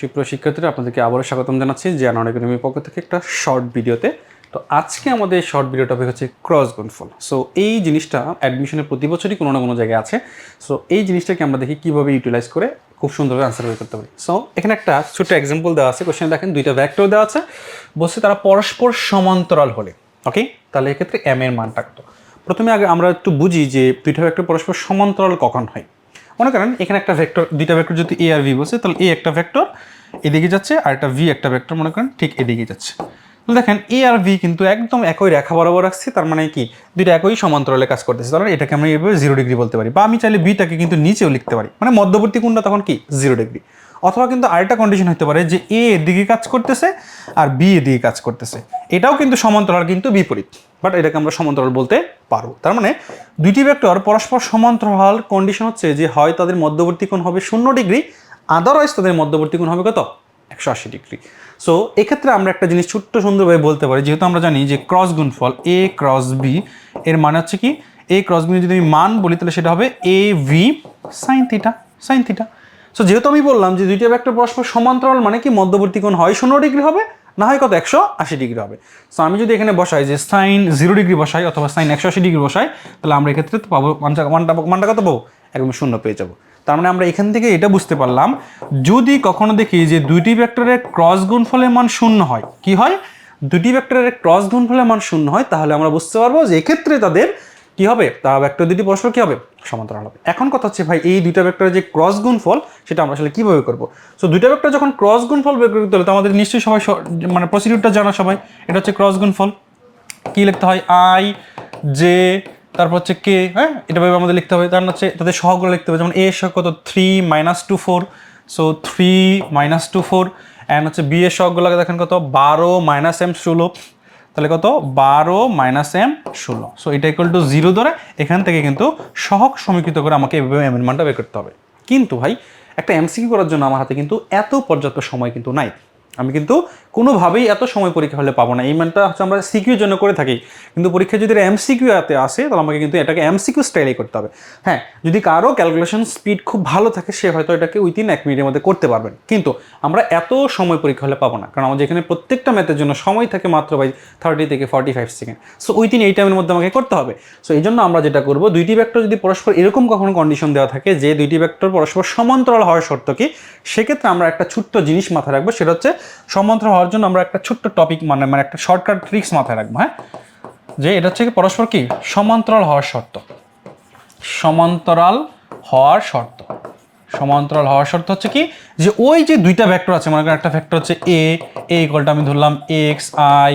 সুপ্রিয় শিক্ষার্থীরা, আপনাদেরকে আবারও স্বাগতম জানাচ্ছি আনোয়ার একাডেমির পক্ষ থেকে একটা শর্ট ভিডিওতে তো আজকে আমাদের শর্ট ভিডিও টপিক হচ্ছে ক্রস গুণফল সো এই জিনিসটা অ্যাডমিশনের প্রতি বছরই কোনো না কোনো জায়গায় আছে। সো এই জিনিসটাকে আমরা দেখি কীভাবে ইউটিলাইজ করে খুব সুন্দরভাবে আনসার বের করতে পারি। সো এখানে একটা ছোট্ট এক্সাম্পল দেওয়া আছে। কোশ্চেন দেখেন, দুইটা ভ্যাক্টর দেওয়া আছে। বলছে তারা পরস্পর সমান্তরাল হলে ওকে তাহলে এক্ষেত্রে এম এর মান থাকতো প্রথমে আগে আমরা একটু বুঝি যে দুইটা ভেক্টর পরস্পর সমান্তরাল কখন হয়। মনে করেন, এখানে একটা ভেক্টর দুইটা ভেক্টর যদি এ আর ভি বসে, তাহলে এ একটা ভেক্টর এদিকে যাচ্ছে, আর একটা ভি একটা ভেক্টর মনে করেন, ঠিক এদিকে যাচ্ছে। দেখেন এ আর ভি কিন্তু একদম একই রেখা বরাবর রাখছে, তার মানে কি? দুইটা একই সমান্তরালে কাজ করতেছে। তাহলে এটাকে আমরা এভাবে জিরো ডিগ্রি বলতে পারি, বা আমি চাইলে বিটাকে কিন্তু নিচেও লিখতে পারি। মানে মধ্যবর্তী কোণটা তখন কি? জিরো ডিগ্রি অথবা কিন্তু আরেকটা কন্ডিশন হতে পারে যে এ এদিকে কাজ করতেছে আর বি এদিকে কাজ করতেছে। এটাও কিন্তু সমান্তরাল কিন্তু বিপরীত বাট এটাকে আমরা সমান্তরাল বলতে পারব। তার মানে দুইটি ভেক্টর পরস্পর সমান্তরাল কন্ডিশন হচ্ছে যে হয় তাদের মধ্যবর্তী কোণ হবে শূন্য ডিগ্রি আদারওয়াইজ তাদের মধ্যবর্তী কোণ হবে কত? একশো আশি ডিগ্রি। সো এক্ষেত্রে আমরা একটা জিনিস ছোট্ট সুন্দরভাবে বলতে পারি, যেহেতু আমরা জানি যে ক্রস গুণফল এ ক্রস বি এর মানে হচ্ছে কি? এ ক্রস বি যদি আমি মান বলি তাহলে সেটা হবে A B sine theta sine theta so যেহেতু আমি বললাম যে দুইটা ভেক্টর পরস্পর সমান্তরাল মানে কি মধ্যবর্তী কোণ হয় শূন্য ডিগ্রি হবে, না হয় কত? একশো আশি ডিগ্রি হবে। সো আমি যদি এখানে বসাই যে সাইন জিরো ডিগ্রি বসাই অথবা সাইন একশো আশি ডিগ্রি বসাই, তাহলে আমরা এক্ষেত্রে তো পাবো মানটা মানটা কত পাবো? একদম শূন্য পেয়ে যাব। তার মানে আমরা এখান থেকে এটা বুঝতে পারলাম, যদি কখনো দেখি যে দুইটি ভেক্টরের ক্রস গুণফলের মান শূন্য হয়, কি হয়? দুটি ভেক্টরের ক্রস গুণফলের মান শূন্য হয়, তাহলে আমরা বুঝতে পারব যে এক্ষেত্রে তাদের কি হবে? তা ভেক্টর দুটি পরস্পর কি হবে? সমান্তরাল হবে। এখন কথা হচ্ছে ভাই, এই দুইটা ভেক্টরের যে ক্রস গুণফল, সেটা আমরা আসলে কীভাবে করব? সো দুইটা ভেক্টর যখন ক্রস গুণফল বের করতে হলে তো আমাদের নিশ্চয়ই সবাই মানে প্রসিডিউরটা জানা সবাই। এটা হচ্ছে ক্রস গুণফল। কি লিখতে হয়? আই জে তারপর হচ্ছে কে হ্যাঁ? এটা ভাবে আমাদের লিখতে হবে। তার হচ্ছে তাদের সহগুলো লিখতে হবে। যেমন এ সহগ কত? Three minus two four so three minus two four and হচ্ছে বি এর সহগুলোকে দেখেন কত? বারো মাইনাস এম ষোলো। তাহলে কত? বারো মাইনাস এম ষোলো। সো এটা ইকুয়াল টু জিরো ধরে এখান থেকে কিন্তু সহক সমীকৃত করে আমাকে এভাবে এম এর মানটা বের করতে হবে। কিন্তু ভাই, একটা এমসিকিউ করার জন্য আমার হাতে কিন্তু এত পর্যাপ্ত সময় কিন্তু নাই। আমি কিন্তু কোনোভাবেই এত সময় পরীক্ষা হলে পাবো না। এই মানটা হচ্ছে আমরা সিকিউর জন্য করে থাকি। কিন্তু পরীক্ষা যদি এমসিকিউ এতে আসে, তাহলে আমাকে কিন্তু এটাকে এমসিকিউ স্টাইলে করতে হবে। হ্যাঁ যদি কারও ক্যালকুলেশন স্পিড খুব ভালো থাকে, সে হয়তো এটাকে উইদিন এক মিনিটের মধ্যে করতে পারবেন কিন্তু আমরা এত সময় পরীক্ষা হলে পাবো না। কারণ আমাদের এখানে প্রত্যেকটা ম্যাথের জন্য সময় থাকে মাত্র বাই থার্টি থেকে forty five second so within এই টাইমের মধ্যে আমাকে করতে হবে। সো এই জন্য আমরা যেটা করব, দুইটি ভেক্টর যদি পরস্পর এরকম কখনো কন্ডিশন দেওয়া থাকে যে দুইটি ভেক্টর পরস্পর সমান্তরাল হওয়ার শর্ত কি, সেক্ষেত্রে আমরা একটা ছোট্ট জিনিস মাথায় রাখব, সেটা হচ্ছে সমান্তরাল হওয়ার জন্য আমরা একটা ছোট্ট টপিক মানে মানে একটা শর্টকাট ট্রিক্স মাথায় রাখব হ্যাঁ? যে এটা হচ্ছে পরস্পর কি? সমান্তরাল হওয়ার শর্ত। সমান্তরাল হওয়ার শর্ত। সমান্তরাল হওয়ার শর্ত হচ্ছে কি? যে ওই যে দুইটা ভেক্টর আছে, মনে করেন একটা ভেক্টর হচ্ছে এ এ ইকুয়ালটা আমি ধরলাম এক্স আই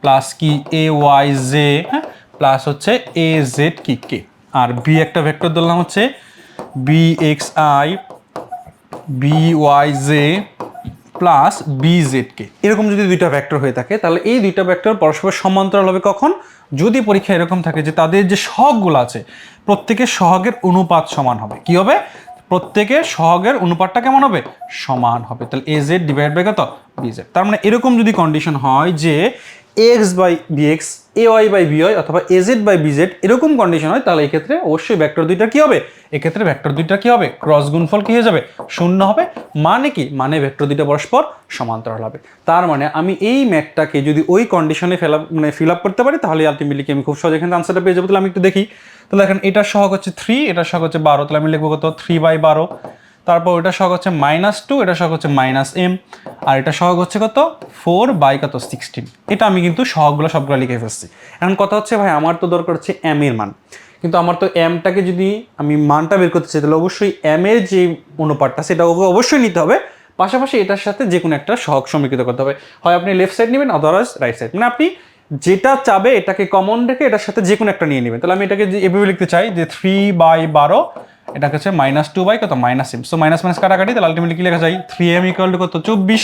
প্লাস কি? এ ওয়াই জে হ্যাঁ? প্লাস হচ্ছে এ জেড কি? কে আর বি একটা ভেক্টর ধরলাম হচ্ছে B X I B Y J plus B জেডকে এরকম যদি দুইটা ভ্যাক্টর হয়ে থাকে, তাহলে এই দুইটা ভ্যাক্টর পরস্পর সমান্তরাল হবে কখন? যদি পরীক্ষা এরকম থাকে যে তাদের যে সহগগুলো আছে, প্রত্যেকের সহগের অনুপাত সমান হবে। কি হবে? প্রত্যেকের সহগের অনুপাতটা কেমন হবে? সমান হবে। তাহলে এ জেড ডিভাইড বাই কত? বি জেড তার মানে এরকম যদি কন্ডিশন হয় যে X by B X, A Y by B Y অথবা A Z by B Z এরকম কন্ডিশন হয়, তাহলে এক্ষেত্রে অবশ্যই ভেক্টর দুইটা কি হবে? এক্ষেত্রে ভেক্টর দুইটা কি হবে? ক্রস গুণফল কি হয়ে যাবে? শূন্য হবে। মানে কি? মানে ভেক্টর দুইটা পরস্পর সমান্তরাল হবে। তার মানে আমি এই ম্যাথটাকে যদি ওই কন্ডিশনে ফেল মানে ফিল আপ করতে পারি, তাহলে আলটিমেটলি আমি খুব সহজে এখানে আনসারটা পেয়ে যাব? তাহলে আমি একটু দেখি। তাহলে এখন এটার সহগ হচ্ছে থ্রি এটার সহগ হচ্ছে বারো। তাহলে আমি লিখব কত? থ্রি বাই বারো। তারপর ওটা সহগ হচ্ছে মাইনাস টু এটা সহগ হচ্ছে মাইনাস এম আর এটা সহগ হচ্ছে কত? ফোর বাই কত? সিক্সটিন এটা আমি কিন্তু সহগগুলো সবগুলো লিখে ফেলছি। এখন কথা হচ্ছে, ভাই, আমার তো দরকার হচ্ছে এম এর মান। কিন্তু আমার তো এমটাকে যদি আমি মানটা বের করতে চাই, তাহলে অবশ্যই এম এর যে অনুপাতটা সেটা ওকে অবশ্যই নিতে হবে। পাশাপাশি এটার সাথে যে কোনো একটা সহগ সমীকৃত করতে হবে। হয় আপনি লেফট সাইড নেবেন আদারওয়াইজ রাইট সাইড মানে আপনি যেটা চাবে, এটাকে কমন রেখে এটার সাথে যে কোনো একটা নিয়ে নেবেন। তাহলে আমি এটাকে এভাবে লিখতে চাই যে থ্রি বাই বারো এটা হচ্ছে মাইনাস টু বাই কত? Minus M so minus minus কাটাকাটি, তাহলে আলটিমেটলি কি লেখা যায়? থ্রি এম ইকুয়াল টু কত? চব্বিশ।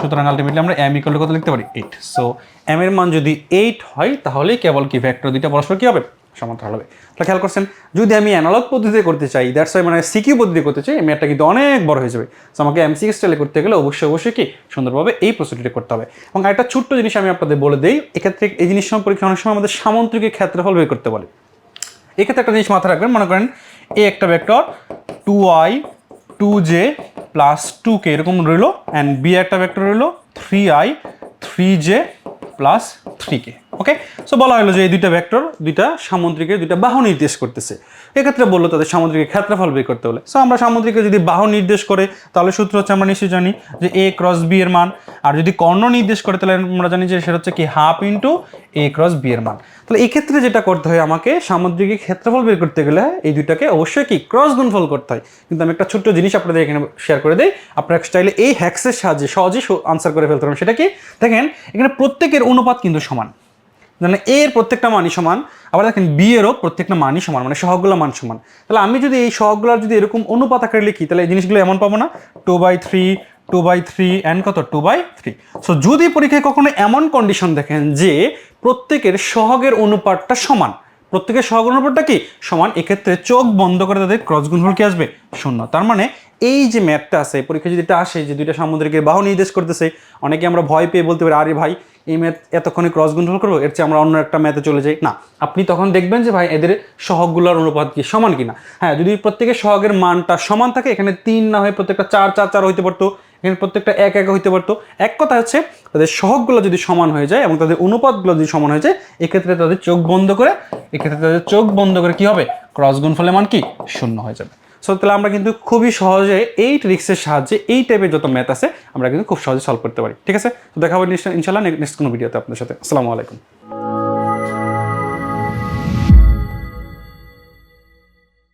সুতরাং আলটিমেটলি আমরা এম ইকুয়াল টু কত লিখতে পারি? এইট সো এম এর মান যদি এইট হয়, তাহলে কেবল কি ভেক্টর দুইটা পরস্পর কি হবে? সমান্তরাল হবে। তাহলে খেয়াল করছেন, যদি আমি অ্যানালগ পদ্ধতিতে করতে চাই দ্যাটস ওয়াই মানে সিকিউ পদ্ধতি করতে চাই ম্যাটটা কিন্তু অনেক বড় হয়ে যাবে। সো আমাকে এমসিকে স্টাইলে করতে গেলে অবশ্যই অবশ্যই কি? সুন্দরভাবে এই প্রসিডিউরটা করতে হবে। এবং একটা ছোট্ট জিনিস আমি আপনাদের বলে দিই, এক্ষেত্রে এই জিনিস সময় পরীক্ষা অনেক সময় আমাদের সামন্ত্রিকের ক্ষেত্রফল বের করতে বলে। এক্ষেত্রে একটা জিনিস মাথায় রাখবেন, মনে করেন এ একটা vector two I two J plus two K এরকম রইল অ্যান্ড বি একটা ভেক্টর রইল three I three J plus three K okay so বলা হলো যে এই দুইটা ভেক্টর দুইটা সামুদ্রিকের দুইটা বাহু নির্দেশ করতেছে। এক্ষেত্রে বলল তাদের সামুদ্রিকের ক্ষেত্রফল বের করতে হলে। সো আমরা সামুদ্রিকে যদি বাহু নির্দেশ করে, তাহলে সূত্র হচ্ছে আমরা নিশ্চয়ই জানি যে এ ক্রস বি এর মান। আর যদি কর্ণ নির্দেশ করে, তাহলে আমরা জানি যে সেটা হচ্ছে কি half into A cross B এর মান। তাহলে এক্ষেত্রে যেটা করতে হয় আমাকে সামুদ্রিকের ক্ষেত্রফল বের করতে গেলে, এই দুইটাকে অবশ্যই কি ক্রস গুণফল করতে হয়। কিন্তু আমি একটা ছোট্ট জিনিস আপনাদের এখানে শেয়ার করে দিই। আপনারা চাইলে এই হ্যাক্সের সাহায্যে সহজেই আনসার করে ফেলতে পারেন সেটা কি? দেখেন, এখানে প্রত্যেকের অনুপাত কিন্তু সমান। মানে এ এর প্রত্যেকটা মানই সমান। আবার দেখেন বি এরও প্রত্যেকটা মানই সমান মানে সহগুলো মান সমান। তাহলে আমি যদি এই সহগুলোর যদি এরকম অনুপাত আকারে লিখি, তাহলে এই জিনিসগুলো এমন পাবো না two by three two by three and কত? টু বাই থ্রি সো যদি পরীক্ষায় কখনো এমন কন্ডিশন দেখেন যে প্রত্যেকের সহগের অনুপাতটা সমান, প্রত্যেকের সহগ অনুপাতটা কি? সমান, এক্ষেত্রে চোখ বন্ধ করে তাদের ক্রস গুণফল কি আসবে? শূন্য। তার মানে এই যে ম্যাথটা আছে পরীক্ষা যদি এটা আসে, যে দুইটা সামুদ্রিকের বাহু নির্দেশ করতেছে, অনেকে আমরা ভয় পেয়ে বলতে পারি, আরে ভাই এই ম্যাথ এতক্ষণে ক্রস গুণফল করব, এর চেয়ে আমরা অন্য একটা ম্যাথে চলে যাই। না, আপনি তখন দেখবেন যে ভাই এদের সহগগুলোর অনুপাত কি, সমান কিনা? হ্যাঁ যদি প্রত্যেকের সহগের মানটা সমান থাকে, এখানে তিন না হয়ে প্রত্যেকটা চার চার চার হইতে পারতো, এখানে প্রত্যেকটা এক এক হইতে পারতো। এক কথা হচ্ছে, তাদের সহগগুলো যদি সমান হয়ে যায় এবং তাদের অনুপাতগুলো যদি সমান হয়ে যায়, এক্ষেত্রে তাদের চোখ বন্ধ করে, এক্ষেত্রে তাদের চোখ বন্ধ করে কি হবে? ক্রস গুণফলের মান কি? শূন্য হয়ে যাবে। সো তাহলে আমরা কিন্তু খুবই সহজে এই ট্রিক্সের সাহায্যে এই টাইপের যত ম্যাথ আছে, আমরা কিন্তু খুব সহজে সলভ করতে পারি। ঠিক আছে? তো দেখা হবে ইনশাল্লাহ নেক্সট কোনো ভিডিওতে আপনার সাথে। আসসালামু আলাইকুম।